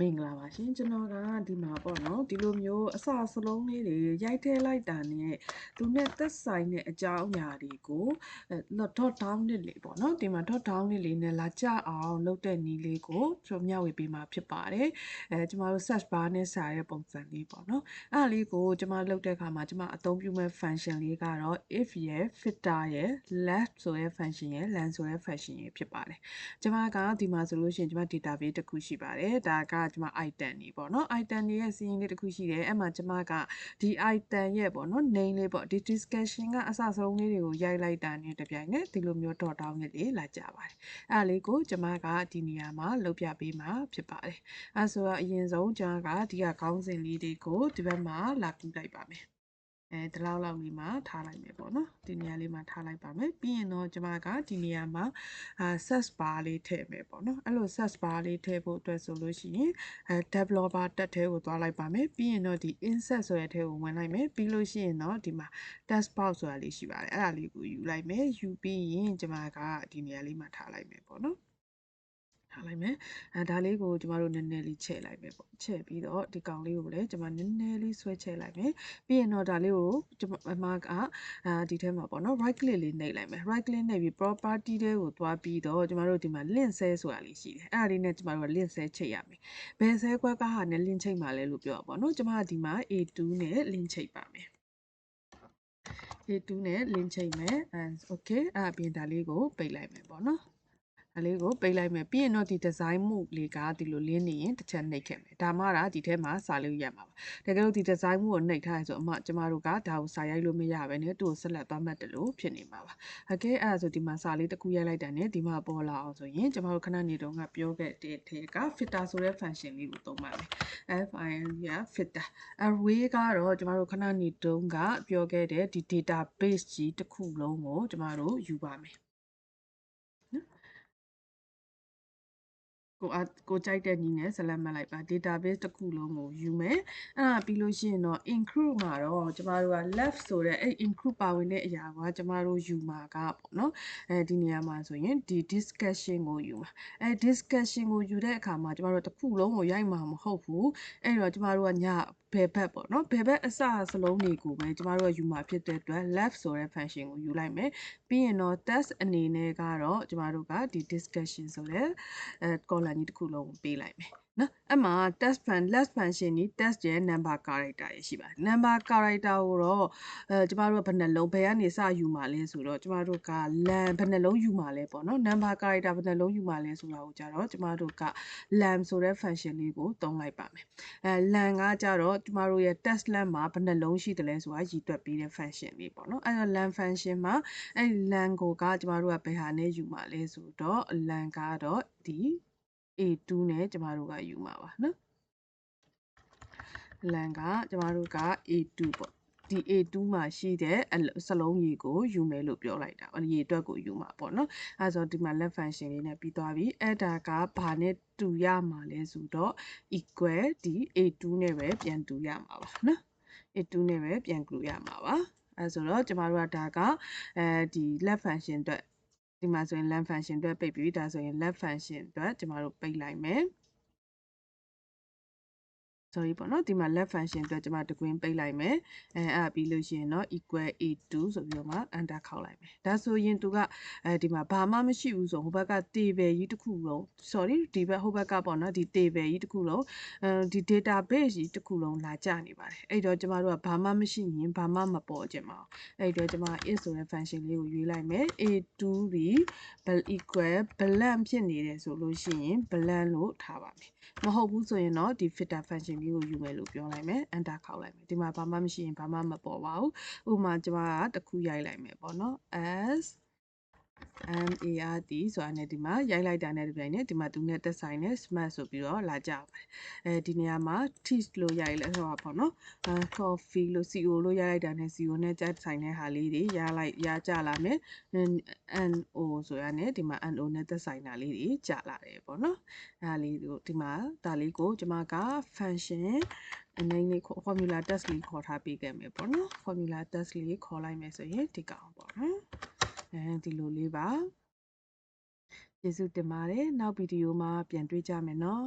မင်္ဂလာပါရှင်ကျွန်တော်ကဒီမှာပေါ့နော်ဒီလိုမျိုးအစာစလုံးလေးတွေရိုက်ထည့်လိုက်တာနဲ့သူနဲ့သက်ဆိုင်တဲ့အကြောင်းအရာတွေကိုအဲ dot down လေးလေးပေါ့နော်ဒီမှာ dot down လေးလေးနဲ့လာကြအောင်လုပ်တဲ့နည်းလေးကိုကျွန်တော်မျှဝေပေးမှာဖြစ်ပါတယ်အဲကျွန်တော်တို့ search bar နဲ့စာရဲ့ပုံစံလေးပေါ့နော်အဲ့ဒါလေးကိုကျွန်မလုပ်တဲ့အခါမှာကျွန်မအသုံးပြုမဲ့ function လေးကတော့ if ရဲ့ filter ရဲ့ left ဆိုတဲ့ function ရဲ့ len ဆိုတဲ့ function ရဲ့ဖြစ်ပါတယ်ကျွန်မကဒီမှာဆိုလို့ရှိရင်ကျွန်မ database တစ်ခုရှိပါတယ်ဒါကကျွန်မ item တွေပေါ့နော် item တွေရဲ့စီးရင်လေးတစ်ခုရှိတယ်အဲ့မှာကျွန်မကဒီ item ရဲ့ပေါ့နော် name လေးပေါ့ဒီ discussion ကအစဆုံးလေးတွေကိုရိုက်လိုက်တာနဲ့တပြိုင်နက်ဒီလိုမျိုး dot down လေးတွေလာကြပါတယ်အဲ့ဒါလေးကိုကျွန်မကဒီနေရာမှာလုပ်ပြပေးမှာဖြစ်ပါတယ်အဲ့ဆိုတော့အရင်ဆုံးကျွန်မကဒီကခေါင်းစဉ်လေးတွေကိုဒီဘက်မှာလာကူးလိုက်ပါမယ် အဲဒီလောက်လောက်လေးမှာထားလိုက်မယ်ပေါ့နော်ဒီနေရာလေးမှာထားလိုက်ပါမယ်ပြီးရင်တော့ကျွန်မကဒီနေရာမှာအာ search bar လေးထည့်မယ်ပေါ့နော်အဲ့လို search bar လေးထည့်ဖို့အတွက်ဆိုလို့ရှိရင်အဲ developer တက်ထဲကိုသွားလိုက်ပါမယ်ပြီးရင်တော့ဒီ insert ဆိုတဲ့ထဲကိုဝင်လိုက်မယ်ပြီးလို့ရှိရင်တော့ဒီမှာ text box ဆိုတာလေးရှိပါတယ်အဲ့ဒါလေးကိုယူလိုက်မယ်ယူပြီးရင်ကျွန်မကဒီနေရာလေးမှာထားလိုက်မယ်ပေါ့နော် ထားလိုက်မယ်အဲဒါလေးကိုကျမတို့နည်းနည်းလေးချဲ့လိုက်မယ်ပေါ့ချဲ့ပြီးတော့ဒီကောင်လေးကိုလည်းကျမနည်းနည်းလေးဆွဲချဲ့လိုက်မယ်ပြီးရင်တော့ဒါလေးကိုကျမအမကအာဒီထဲမှာပေါ့နော် right click လေးနှိပ်လိုက်မယ် right click နှိပ်ပြီး property တဲကိုသွားပြီးတော့ကျမတို့ဒီမှာ link ဆဲဆိုတာလေးရှိတယ်အဲ့ဒါလေးနဲ့ကျမတို့က link ဆဲချိတ်ရမယ်ဘယ်ဆဲကွက်ကဟာနဲ့ link ချိတ်မှာလဲလို့ပြောပါပေါ့နော်ကျမကဒီမှာ A2 နဲ့ link ချိတ်ပါမယ် A2 နဲ့ link ချိတ်မယ်အဲ okay အဲ့အပြင်ဒါလေးကိုပိတ်လိုက်မယ်ပေါ့နော် ဒါလေးကိုပိတ်လိုက်မယ်ပြီးရင်တော့ဒီ design move လေးကဒီလိုလင်းနေရင်တစ်ချက်နှိပ်ခဲ့မယ်ဒါမှဒါဒီထဲမှာစာလို့ရမှာပါတကယ်လို့ဒီ design move ကိုနှိပ်ထားရဆိုအမကျမတို့ကဒါကိုစာရိုက်လို့မရပဲနဲ့သူ့ကိုဆက်လက်သွားမှတ်တယ်လို့ဖြစ်နေမှာပါအကဲအဲ့ဒါဆိုဒီမှာစာလေးတစ်ခုရိုက်လိုက်တာနဲ့ဒီမှာပေါ်လာအောင်ဆိုရင်ကျမတို့ခဏနေတုန်းကပြောခဲ့တဲ့ထဲက fitter ဆိုတဲ့ function လေးကိုသုံးပါမယ် fin က fitter array ကတော့ကျမတို့ခဏနေတုန်းကပြောခဲ့တဲ့ဒီ database ကြီးတစ်ခုလုံးကိုကျမတို့ယူပါမယ် ကိုအကိုကြိုက်တဲ့နည်းနဲ့ဆက်လက်မှတ်လိုက်ပါ database တစ်ခုလုံးကိုယူမယ်အဲ့ဒါပြီးလို့ရှိရင်တော့ include မှာတော့ကျမတို့က left ဆိုတဲ့အဲ့ include ပါဝင်တဲ့အရာကကျမတို့ယူမှာကပေါ့နော်အဲဒီနေရာမှာဆိုရင်ဒီ discussion ကိုယူမှာအဲ discussion ကိုယူတဲ့အခါမှာကျမတို့တစ်ခုလုံးကိုရိုက်မှာမဟုတ်ဘူးအဲ့တော့ကျမတို့ကည ဘယ်ဘက်ပေါ့နော်ဘယ်ဘက်အစစလုံးတွေကိုပဲကျမတို့ကယူမှာဖြစ်တဲ့အတွက် left ဆိုတဲ့ function ကိုယူလိုက်မယ်ပြီးရင်တော့ test အနေနဲ့ကတော့ကျမတို့ကဒီ discussion ဆိုတဲ့အဲ column ကြီးတစ်ခုလုံးကိုပေးလိုက်မယ် နော်အဲ့မှာ test fun less function นี่ test ရဲ့ number character ရရှိပါတယ် number character ကိုတော့အဲကျမတို့ကဘယ်နှလုံးဘယ်ကနေစယူမှာလဲဆိုတော့ကျမတို့က lam ဘယ်နှလုံးယူမှာလဲပေါ့နော် number character ဘယ်နှလုံးယူမှာလဲဆိုတာကိုကြတော့ကျမတို့က lam ဆိုတဲ့ function လေးကိုသုံးလိုက်ပါမယ်အဲ lam ကကြတော့ကျမတို့ရဲ့ test lam မှာဘယ်နှလုံးရှိတယ်လဲဆိုတာရည်တွက်ပေးတဲ့ function လေးပေါ့နော်အဲတော့ lam function မှာအဲ lam ကိုကကျမတို့ကဘယ်ဟာနဲ့ယူမှာလဲဆိုတော့ lam ကတော့ဒီ A2 နဲ့ကျမတို့ကယူမှာပါနော်လန်ကကျမတို့က A2 ပေါ့ဒီ A2 မှာရှိတဲ့စလုံးရေကိုယူမယ်လို့ပြောလိုက်တာရေအတွက်ကိုယူမှာပေါ့နော်အဲဆိုဒီမှာ left function လေးနဲ့ပြီးသွားပြီအဲ့ဒါကဘာနဲ့တူရမှာလဲဆိုတော့ equal ဒီ A2 နဲ့ပဲပြန်တူရမှာပါနော် A2 နဲ့ပဲပြန်တူရမှာပါအဲဆိုတော့ကျမတို့ကဒါကအဲဒီ left function အတွက် ဒီမှာဆိုရင် lamp function အတွက်ပိတ်ပြီဒါဆိုရင် left function အတွက်ကျမတို့ပိတ်လိုက်မယ် sorry ပေါ့နော်ဒီမှာ left function အတွက်ကျွန်မတကွင်းပိတ်လိုက်မယ်အဲအဲ့ပြီးလို့ရှိရင်တော့ equal a2 ဆိုပြီးတော့မှ enter ခောက်လိုက်မယ်ဒါဆိုရင်သူကအဲဒီမှာဘာမှမရှိဘူးဆိုဟိုဘက်က table ကြီးတစ်ခုလုံး sorry ဒီဘက်ဟိုဘက်ကပေါ့နော်ဒီ table ကြီးတစ်ခုလုံးအဲဒီ database ကြီးတစ်ခုလုံးလာကြနေပါတယ်အဲ့တော့ကျွန်မတို့ကဘာမှမရှိရင်ဘာမှမပေါ်ကြမှာအဲ့တော့ကျွန်မ is ဆိုတဲ့ function လေးကိုရွေးလိုက်မယ် a2 ဒီ equal blank ဖြစ်နေတယ်ဆိုလို့ရှိရင် blank လို့ထားပါမယ်မဟုတ်ဘူးဆိုရင်တော့ဒီ filter function လေးကိုယူမယ်လို့ပြောလိုက်မယ် enter ခောက်လိုက်မယ်ဒီမှာဘာမှမရှိရင်ဘာမှမပေါ်ပါဘူးဥပမာကျွန်မကတစ်ခုရိုက်လိုက်မယ်ပေါ့နော် s MART ဆိုတာနဲ့ဒီမှာရိုက်လိုက်တာနဲ့ဒီပိုင်းနဲ့ဒီမှာသူနဲ့တက်ဆိုင်နဲ့ smart ဆိုပြီးတော့လာကြပါတယ်အဲဒီနေရာမှာ teach လို့ရိုက်လဲဟောပါပေါ့နော်အဲ coffee လို့ CO လို့ရိုက်လိုက်တာနဲ့ CO နဲ့တက်ဆိုင်တဲ့ဟာလေးတွေရလိုက်ရကြလာမယ် NO ဆိုရနဲ့ဒီမှာ NO နဲ့သက်ဆိုင်တာလေးတွေကြာလာတယ်ပေါ့နော်အဲဒါလေးကိုဒီမှာဒါလေးကိုကျွန်မက function အနေနဲ့ formula test လေးခေါ်ထားပေးခဲ့မယ်ပေါ့နော် formula test လေးခေါ်လိုက်မယ်ဆိုရင်ဒီကောင်ပေါ့နော် အဲဒီလိုလေးပါကျေးဇူးတင်ပါတယ်နောက်ဗီဒီယိုမှာပြန်တွေ့ကြမယ်နော်